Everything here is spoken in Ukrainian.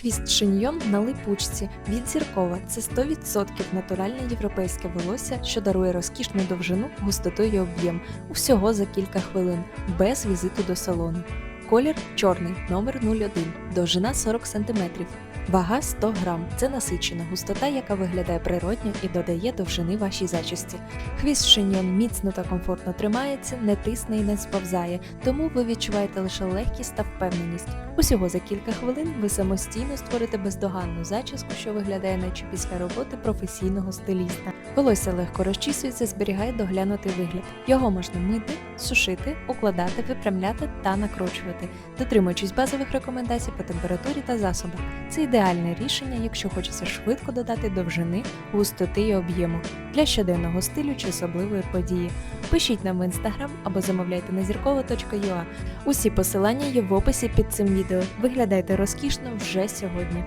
Хвіст шиньйон на липучці. Від зіркова. Це 100% натуральне європейське волосся, що дарує розкішну довжину, густоту і об'єм. Усього за кілька хвилин, без візиту до салону. Колір чорний, номер 01, довжина 40 см. Вага 100 грам. Це насичена густота, яка виглядає природньо і додає довжини вашій зачісті. Хвіст шиньйон міцно та комфортно тримається, не тисне і не сповзає, тому ви відчуваєте лише легкість та впевненість. Усього за кілька хвилин ви самостійно створите бездоганну зачіску, що виглядає наче після роботи професійного стиліста. Волосся легко розчісується, зберігає доглянутий вигляд. Його можна мити, сушити, укладати, випрямляти та накручувати, дотримуючись базових рекомендацій по температурі та засобах. Це ідеальне рішення, якщо хочеться швидко додати довжини, густоти і об'єму для щоденного стилю чи особливої події. Пишіть нам в інстаграм або замовляйте на зіркова.ua. Усі посилання є в описі під цим відео. Виглядайте розкішно вже сьогодні.